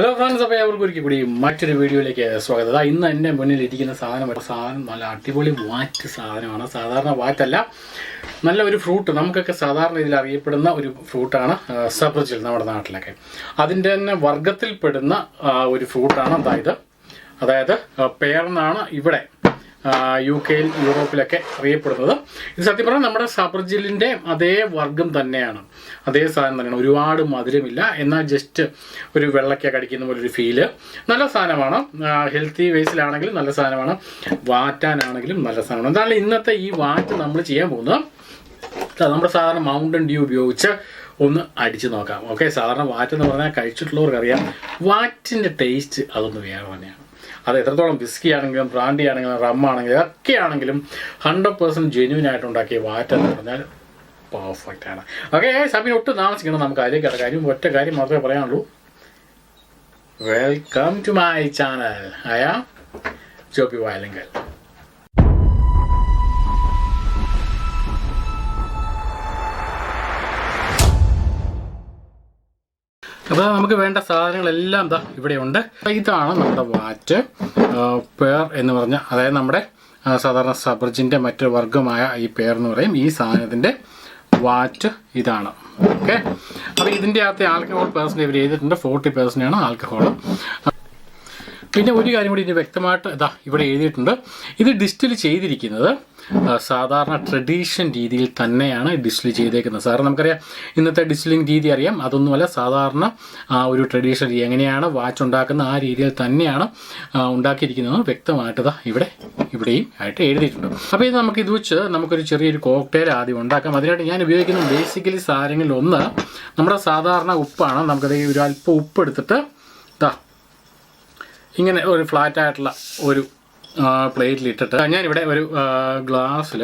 Hello friends അപ്പോൾ അവർക്ക് ഒരിക്കൽ കൂടി മറ്റൊരു വീഡിയോയിലേക്ക് സ്വാഗതം. അതാ ഇന്ന് എന്റെ മുന്നിൽ ഇരിക്കുന്ന സാധനം സാധനം നല്ല അടിപൊളി വാറ്റ് സാധനമാണ്. സാധാരണ വാറ്റല്ല നല്ല ഒരു ഫ്രൂട്ട് നമുക്കൊക്കെ സാധാരണ ഇതിൽ അറിയപ്പെടുന്ന ഒരു ഫ്രൂട്ടാണ് സബ്രജിൽ നമ്മുടെ നാട്ടിലൊക്കെ. അതിന്റെ തന്നെ വർഗത്തിൽപ്പെടുന്ന ഒരു ഫ്രൂട്ടാണ് അതായത് അതായത് പേർന്നാണ് ഇവിടെ. യു കെയിൽ യൂറോപ്പിലൊക്കെ അറിയപ്പെടുന്നത്. ഇത് സത്യം പറഞ്ഞാൽ നമ്മുടെ സബർജിലിന്റെ അതേ വർഗം തന്നെയാണ്. അതേ സാധനം തന്നെയാണ്. ഒരുപാട് മധുരമില്ല. എന്നാൽ ജസ്റ്റ് ഒരു വെള്ളക്ക കടിക്കുന്ന പോലെ ഒരു ഫീൽ നല്ല സാധനമാണ്. ഹെൽത്തി വേസിലാണെങ്കിലും നല്ല സാധനമാണ്. വാറ്റാനാണെങ്കിലും നല്ല സാധനമാണ്. എന്താണ് ഇന്നത്തെ ഈ വാറ്റ് നമ്മൾ ചെയ്യാൻ പോകുന്നത് നമ്മുടെ സാധാരണ മൗണ്ടൻ ഡ്യൂ ഉപയോഗിച്ച് ഒന്ന് അടിച്ചു നോക്കാം. ഓക്കെ സാധാരണ വാറ്റ് എന്ന് പറഞ്ഞാൽ കഴിച്ചിട്ടുള്ളവർക്ക് അറിയാം വാറ്റിന്റെ ടേസ്റ്റ് അതൊന്ന് വേറെ തന്നെയാണ്. അത് എത്രത്തോളം വിസ്കി ആണെങ്കിലും ബ്രാൻഡി ആണെങ്കിലും റം ആണെങ്കിലും ഒക്കെ ആണെങ്കിലും ഹൺഡ്രഡ് പേഴ്സന്റ് ജെന്യൂൻ ആയിട്ട് ഉണ്ടാക്കിയ വാറ്റ് എന്ന് പറഞ്ഞാൽ പെർഫെക്റ്റ് ആണ്. ഓക്കെ സമയം ഒട്ടും താമസിക്കണം നമുക്ക് അതിലേക്ക് കിടക്കാം. കാര്യം ഒറ്റ കാര്യം മാത്രമേ പറയാനുള്ളൂ. വെൽക്കം ടു മൈ ചാനൽ ആയ ജോബി വയലങ്കൽ അപ്പോൾ നമുക്ക് വേണ്ട സാധനങ്ങളെല്ലാം ഇതാ ഇവിടെ ഉണ്ട്. ഇതാണ് നമ്മുടെ വാറ്റ് പേർ എന്ന് പറഞ്ഞ അതായത് നമ്മുടെ സാധാരണ സബർജിന്റെ മറ്റൊരു വർഗമായ ഈ പേർ എന്ന് പറയും. ഈ സാധനത്തിന്റെ വാറ്റ് ഇതാണ്. ഓക്കെ? അപ്പോൾ ഇതിന്റെ അകത്തെ ആൽക്കഹോൾ പേഴ്സന്റ് ഇവർ ചെയ്തിട്ടുണ്ട് ഫോർട്ടി പേഴ്സന്റ് ആണ് ആൽക്കഹോൾ പിന്നെ ഒരു കാര്യം കൂടി ഇനി വ്യക്തമായിട്ട് ഇതാ ഇവിടെ എഴുതിയിട്ടുണ്ട്. ഇത് ഡിസ്റ്റിൽ ചെയ്തിരിക്കുന്നത് സാധാരണ ട്രഡീഷൻ രീതിയിൽ തന്നെയാണ് ഡിസ്റ്റിൽ ചെയ്തേക്കുന്നത്. സാറിന് നമുക്കറിയാം ഇന്നത്തെ ഡിസ്റ്റിലിംഗ് രീതി അറിയാം. അതൊന്നുമല്ല സാധാരണ ആ ഒരു ട്രഡീഷൻ രീതി. എങ്ങനെയാണ് വാച്ച് ഉണ്ടാക്കുന്ന ആ രീതിയിൽ തന്നെയാണ് ഉണ്ടാക്കിയിരിക്കുന്നത്. വ്യക്തമായിട്ട് ഇതാ ഇവിടെ ഇവിടെയും ആയിട്ട് എഴുതിയിട്ടുണ്ട്. അപ്പോൾ ഇത് നമുക്ക് ഇത് വെച്ച് നമുക്കൊരു ചെറിയൊരു കോക്ടെയിൽ ആദ്യം ഉണ്ടാക്കാം. അതിനായിട്ട് ഞാൻ ഉപയോഗിക്കുന്ന ബേസിക്കലി സാധനങ്ങളിൽ ഒന്ന് നമ്മുടെ സാധാരണ ഉപ്പാണ്. നമുക്കത് ഒരു അല്പം ഉപ്പ് എടുത്തിട്ട് ഇതാ ഇങ്ങനെ ഒരു ഫ്ലാറ്റ് ആയിട്ടുള്ള ഒരു പ്ലേറ്റിൽ ഇട്ടിട്ട് ഞാനിവിടെ ഒരു ഗ്ലാസ്സിൽ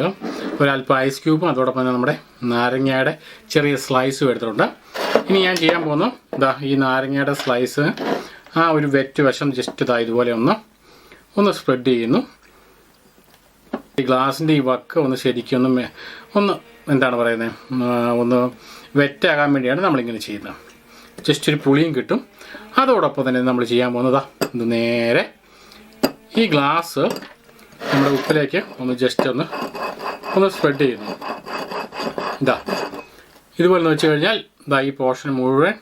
ഒരു അല്പം ഐസ് ക്യൂബും അതോടൊപ്പം തന്നെ നമ്മുടെ നാരങ്ങയുടെ ചെറിയ സ്ലൈസും എടുത്തിട്ടുണ്ട്. ഇനി ഞാൻ ചെയ്യാൻ പോകുന്നു ഇതാ ഈ നാരങ്ങയുടെ സ്ലൈസ് ആ ഒരു വെറ്റ് വശം ജസ്റ്റ് ഇതാ ഇതുപോലെ ഒന്ന് ഒന്ന് സ്പ്രെഡ് ചെയ്യുന്നു. ഈ ഗ്ലാസിന്റെ ഈ വക്ക് ഒന്ന് ശരിക്കും ഒന്ന് ഒന്ന് എന്താണ് പറയുന്നത് ഒന്ന് വെറ്റാകാൻ വേണ്ടിയാണ് നമ്മളിങ്ങനെ ചെയ്യുന്നത്. ജസ്റ്റ് ഒരു പുളിയും കിട്ടും. അതോടൊപ്പം തന്നെ നമ്മൾ ചെയ്യാൻ പോകുന്നതാ ഇത് നേരെ ഈ ഗ്ലാസ് നമ്മുടെ ഉപ്പിലേക്ക് ഒന്ന് ജസ്റ്റ് ഒന്ന് ഒന്ന് സ്പ്രെഡ് ചെയ്യുന്നു. ഇതാ. ഇതുപോലെ വെച്ച് കഴിഞ്ഞാൽ ഇതാ ഈ പോർഷൻ മുഴുവൻ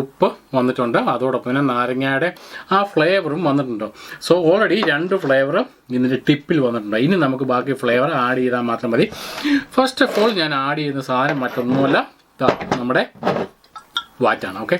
ഉപ്പ് വന്നിട്ടുണ്ട്. അതോടൊപ്പം തന്നെ നാരങ്ങയുടെ ആ ഫ്ലേവറും വന്നിട്ടുണ്ട്. സോ ഓൾറെഡി രണ്ട് ഫ്ലേവർ ഇതിന്റെ ടിപ്പിൽ വന്നിട്ടുണ്ട്. ഇനി നമുക്ക് ബാക്കി ഫ്ലേവർ ആഡ് ചെയ്താൽ മാത്രം മതി. ഫസ്റ്റ് ഓഫ് ഓൾ ഞാൻ ആഡ് ചെയ്യുന്ന സാധനം മറ്റൊന്നുമല്ല. നമ്മുടെ വാറ്റാണ്. ഓക്കെ